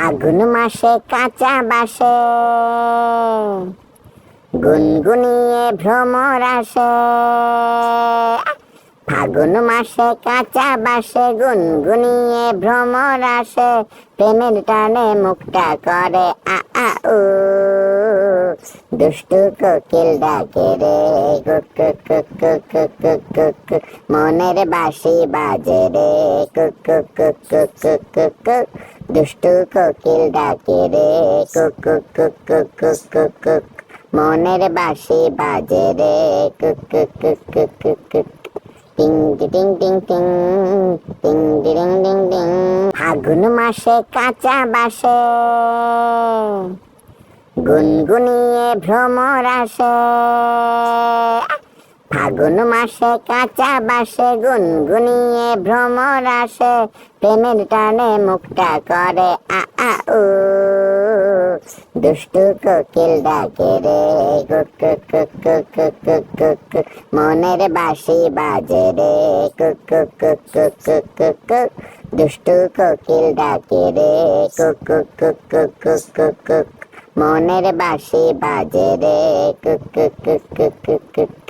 আগুন মাসে কাঁচা বাসে গুনগুনিয়ে ভ্রমর আসে ফাগুন মাসে কাঁচা বাসে গুনগুনিয়ে ভ্রমর আসে প্রেমের টানে মুখটা করে আ আ দুষ্টু কোকিল ডাকে রে মনের বাসি বাজে রে কুক কুক কুক কুক কুক দুষ্টু কোকিল ডাকে রে, কুক কুক কুক কুক কুক কুক মনের বাসি বাজে রে, কুক কুক কুক কুক কুক কুক। টিং টিং টিং টিং টিং ডিং ডিং ডিং ফাগুন মাসে কাঁচা বাসে, গুনগুনিয়ে ভ্রমর আসে। ফাগুন মাসে কাঁচা বাসে গুনগুনিয়ে ভ্রমর আসে প্রেমের টানে মুখটা করে আ উ দুষ্টু কোকিল ডাকে রে মনের বাসি বাজে রে দুষ্টু কোকিল ডাকে রে মনের বাসি বাজে রে কুক কুক কুক কুক